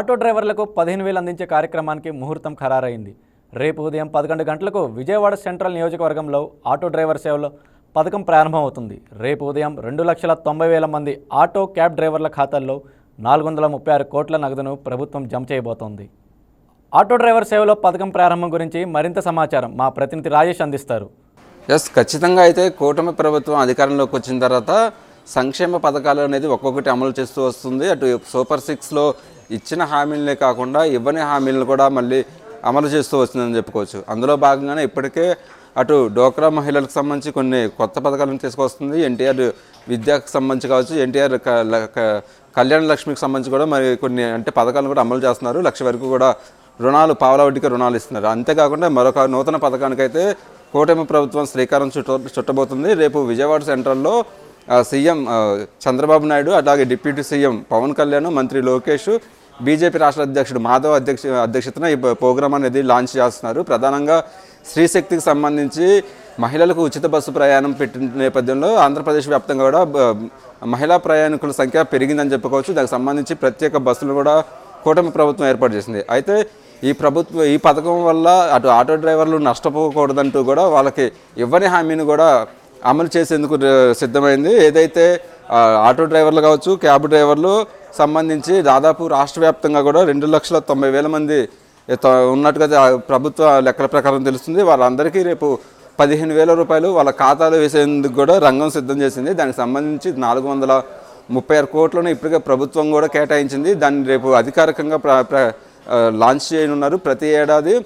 Auto డ్రైవర్లకు పదిహేను వేలు అందించే కార్యక్రమానికి ముహూర్తం ఖరారైంది. రేపు ఉదయం పదకొండు గంటలకు విజయవాడ సెంట్రల్ నియోజకవర్గంలో ఆటో డ్రైవర్ సేవలో పథకం ప్రారంభమవుతుంది. రేపు ఉదయం రెండు లక్షల తొంభై వేల మంది ఆటో క్యాబ్ డ్రైవర్ల ఖాతాల్లో నాలుగు వందల ముప్పై ఆరు కోట్ల నగదును ప్రభుత్వం జమ చేయబోతోంది. ఆటో డ్రైవర్ సేవలో పథకం ప్రారంభం గురించి మరింత సమాచారం మా ప్రతినిధి రాజేష్ అందిస్తారు. ఎస్ ఖచ్చితంగా అయితే కూటమి ప్రభుత్వం అధికారంలోకి వచ్చిన తర్వాత సంక్షేమ పథకాలు అనేది ఒక్కొక్కటి అమలు చేస్తూ వస్తుంది. అటు సూపర్ సిక్స్లో ఇచ్చిన హామీలనే కాకుండా ఇవ్వని హామీలను కూడా మళ్ళీ అమలు చేస్తూ వస్తుందని చెప్పుకోవచ్చు. అందులో భాగంగానే ఇప్పటికే అటు డోక్రా మహిళలకు సంబంధించి కొన్ని కొత్త పథకాలను తీసుకొస్తుంది. ఎన్టీఆర్ విద్యకు సంబంధించి కావచ్చు ఎన్టీఆర్ కళ్యాణ లక్ష్మికి సంబంధించి కూడా మరి కొన్ని అంటే పథకాలను కూడా అమలు చేస్తున్నారు. లక్ష వరకు కూడా రుణాలు పావలా వడ్డీకి రుణాలు ఇస్తున్నారు. అంతేకాకుండా మరొక నూతన పథకానికైతే కూటమి ప్రభుత్వం శ్రీకారం చుట్ట చుట్టబోతుంది. రేపు విజయవాడ సెంట్రల్లో సీఎం చంద్రబాబు నాయుడు అలాగే డిప్యూటీ సీఎం పవన్ కళ్యాణ్ మంత్రి లోకేష్ బీజేపీ రాష్ట్ర అధ్యక్షుడు మాధవ్ అధ్యక్ష అధ్యక్షతన ఈ ప్రోగ్రామ్ అనేది లాంచ్ చేస్తున్నారు. ప్రధానంగా స్త్రీశక్తికి సంబంధించి మహిళలకు ఉచిత బస్సు ప్రయాణం పెట్టిన నేపథ్యంలో ఆంధ్రప్రదేశ్ వ్యాప్తంగా కూడా మహిళా ప్రయాణికుల సంఖ్య పెరిగిందని చెప్పుకోవచ్చు. దానికి సంబంధించి ప్రత్యేక బస్సులు కూడా కూటమి ప్రభుత్వం ఏర్పాటు చేసింది. అయితే ఈ ప్రభుత్వం ఈ పథకం వల్ల అటు ఆటో డ్రైవర్లు నష్టపోకూడదంటూ కూడా వాళ్ళకి ఇవ్వని హామీని కూడా అమలు చేసేందుకు సిద్ధమైంది. ఏదైతే ఆటో డ్రైవర్లు కావచ్చు క్యాబ్ డ్రైవర్లు సంబంధించి దాదాపు రాష్ట్ర వ్యాప్తంగా కూడా రెండు లక్షల తొంభై వేల మంది త- ఉన్నట్టుగా ప్రభుత్వ లెక్కల ప్రకారం తెలుస్తుంది. వాళ్ళందరికీ రేపు పదిహేను వేల రూపాయలు వాళ్ళ ఖాతాలో వేసేందుకు కూడా రంగం సిద్ధం చేసింది. దానికి సంబంధించి నాలుగు వందల ముప్పై ఆరు కోట్లను ఇప్పటికే ప్రభుత్వం కూడా కేటాయించింది. దాన్ని రేపు అధికారికంగా ప్ర ప్ర లాంచ్ చేయనున్నారు. ప్రతి ఏడాది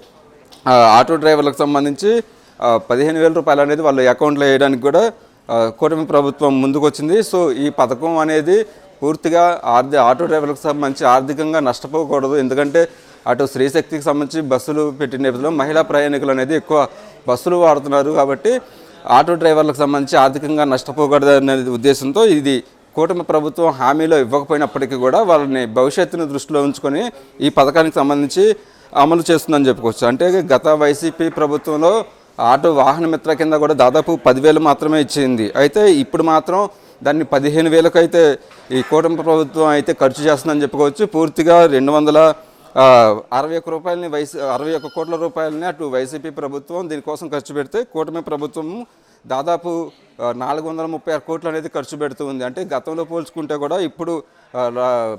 ఆటో డ్రైవర్లకు సంబంధించి పదిహేను వేల రూపాయలు అనేది వాళ్ళ అకౌంట్లో వేయడానికి కూడా కూటమి ప్రభుత్వం ముందుకు వచ్చింది సో ఈ పథకం అనేది పూర్తిగా ఆర్థిక ఆటో డ్రైవర్లకు సంబంధించి ఆర్థికంగా నష్టపోకూడదు. ఎందుకంటే అటు స్త్రీశక్తికి సంబంధించి బస్సులు పెట్టిన నేపథ్యంలో మహిళా ప్రయాణికులు అనేది ఎక్కువ బస్సులు వాడుతున్నారు కాబట్టి ఆటో డ్రైవర్లకు సంబంధించి ఆర్థికంగా నష్టపోకూడదు అనే ఉద్దేశంతో ఇది కూటమి ప్రభుత్వం హామీలో ఇవ్వకపోయినప్పటికీ కూడా వాళ్ళని భవిష్యత్తును దృష్టిలో ఉంచుకొని ఈ పథకానికి సంబంధించి అమలు చేస్తుందని చెప్పుకోవచ్చు. అంటే గత వైసీపీ ప్రభుత్వంలో ఆటో వాహన మిత్ర కింద కూడా దాదాపు పదివేలు మాత్రమే ఇచ్చింది. అయితే ఇప్పుడు మాత్రం దాన్ని పదిహేను వేలకైతే ఈ కూటమి ప్రభుత్వం అయితే ఖర్చు చేస్తుందని చెప్పుకోవచ్చు. పూర్తిగా రెండు వందల అరవై ఒక్క రూపాయలని వైసీ అరవై ఒక్క కోట్ల రూపాయలని అటు వైసీపీ ప్రభుత్వం దీనికోసం ఖర్చు పెడితే కూటమి ప్రభుత్వం దాదాపు నాలుగు వందల ముప్పై ఆరు కోట్లు అనేది ఖర్చు పెడుతూ ఉంది. అంటే గతంలో పోల్చుకుంటే కూడా ఇప్పుడు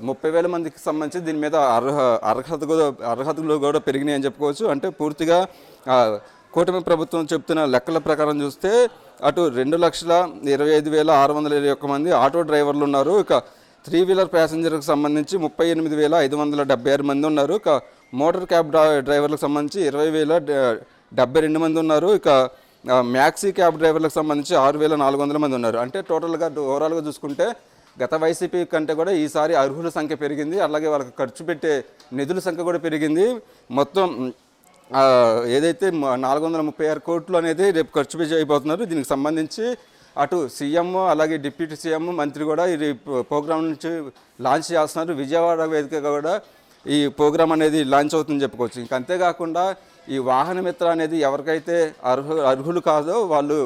ముప్పై వేల మందికి సంబంధించి దీని మీద అర్హ అర్హత కూడా అర్హతలు కూడా పెరిగినాయి అని చెప్పుకోవచ్చు. అంటే పూర్తిగా కూటమి ప్రభుత్వం చెప్తున్న లెక్కల ప్రకారం చూస్తే అటు రెండు లక్షల ఇరవై ఐదు వేల ఆరు వందల ఇరవై ఒక్క మంది ఆటో డ్రైవర్లు ఉన్నారు. ఇక త్రీ వీలర్ ప్యాసింజర్కి సంబంధించి ముప్పై ఎనిమిది వేల ఐదు వందల డెబ్బై ఆరు మంది ఉన్నారు. ఇక మోటార్ క్యాబ్ డ్రా- డ్రైవర్లకు సంబంధించి ఇరవై వేల డ- డెబ్బై రెండు మంది ఉన్నారు. ఇక మ్యాక్సీ క్యాబ్ డ్రైవర్లకు సంబంధించి ఆరు వేల నాలుగు వందల మంది ఉన్నారు. అంటే టోటల్గా ఓవరాల్గా చూసుకుంటే గత వైసీపీ కంటే కూడా ఈసారి అర్హుల సంఖ్య పెరిగింది. అలాగే వాళ్ళకి ఖర్చు పెట్టే నిధుల సంఖ్య కూడా పెరిగింది. మొత్తం ఏదైతే నాలుగు వందల ముప్పై ఆరు కోట్లు అనేది రేపు ఖర్చు చేయబోతున్నారు అయిపోతున్నారు దీనికి సంబంధించి అటు సీఎం అలాగే డిప్యూటీ సీఎం మంత్రి కూడా ఈ ప్రోగ్రామ్ నుంచి లాంచ్ చేస్తున్నారు. విజయవాడ వేదికగా కూడా ఈ ప్రోగ్రామ్ అనేది లాంచ్ అవుతుందని చెప్పుకోవచ్చు. ఇంక అంతేకాకుండా ఈ వాహన మిత్ర అనేది ఎవరికైతే అర్హు అర్హులు కాదో వాళ్ళు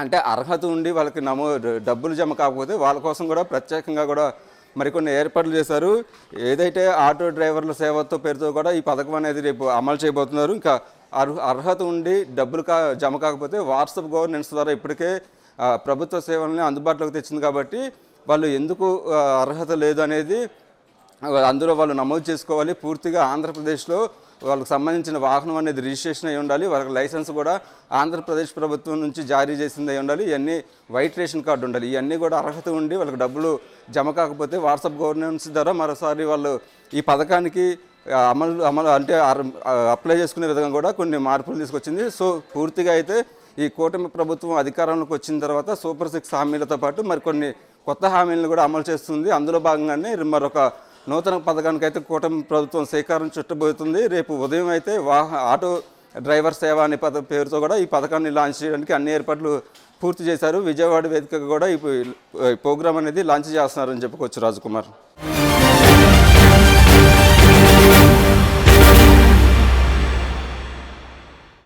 అంటే అర్హత ఉండి వాళ్ళకి నమో డబ్బులు జమ కాకపోతే వాళ్ళ కోసం కూడా ప్రత్యేకంగా కూడా మరికొన్ని ఏర్పాట్లు చేశారు. ఏదైతే ఆటో డ్రైవర్ల సేవతో పేరుతో కూడా ఈ పథకం అనేది రేపు అమలు చేయబోతున్నారు. ఇంకా అర్హత ఉండి డబ్బులు కా జమ కాకపోతే వాట్సాప్ గవర్నెన్స్ ద్వారా ఇప్పటికే ప్రభుత్వ సేవల్ని అందుబాటులోకి తెచ్చింది కాబట్టి వాళ్ళు ఎందుకు అర్హత లేదు అనేది అందులో వాళ్ళు నమోదు చేసుకోవాలి. పూర్తిగా ఆంధ్రప్రదేశ్లో వాళ్ళకి సంబంధించిన వాహనం అనేది రిజిస్ట్రేషన్ అయి ఉండాలి. వాళ్ళకి లైసెన్స్ కూడా ఆంధ్రప్రదేశ్ ప్రభుత్వం నుంచి జారీ చేసింది అయి ఉండాలి. ఇవన్నీ వైట్ రేషన్ కార్డు ఉండాలి. ఇవన్నీ కూడా అర్హత ఉండి వాళ్ళకి డబ్బులు జమ కాకపోతే వాట్సాప్ గవర్నెన్స్ ద్వారా మరోసారి వాళ్ళు ఈ పథకానికి అమలు అమలు అంటే అర్- అప్లై చేసుకునే విధంగా కూడా కొన్ని మార్పులు తీసుకొచ్చింది. సో పూర్తిగా అయితే ఈ కూటమి ప్రభుత్వం అధికారంలోకి వచ్చిన తర్వాత సూపర్ సిక్స్ హామీలతో పాటు మరికొన్ని కొత్త హామీలను కూడా అమలు చేస్తుంది. అందులో భాగంగానే మరొక నూతన పథకానికి అయితే కూటమి ప్రభుత్వం శ్రీకారం చుట్టబోతుంది. రేపు ఉదయం అయితే వాహ ఆటో డ్రైవర్ సేవ అనే పద పేరుతో కూడా ఈ పథకాన్ని లాంచ్ చేయడానికి అన్ని ఏర్పాట్లు పూర్తి చేశారు. విజయవాడ వేదికగా కూడా ఈ ఈ ప్రోగ్రామ్ అనేది లాంచ్ చేస్తున్నారని చెప్పుకోవచ్చు రాజకుమార్.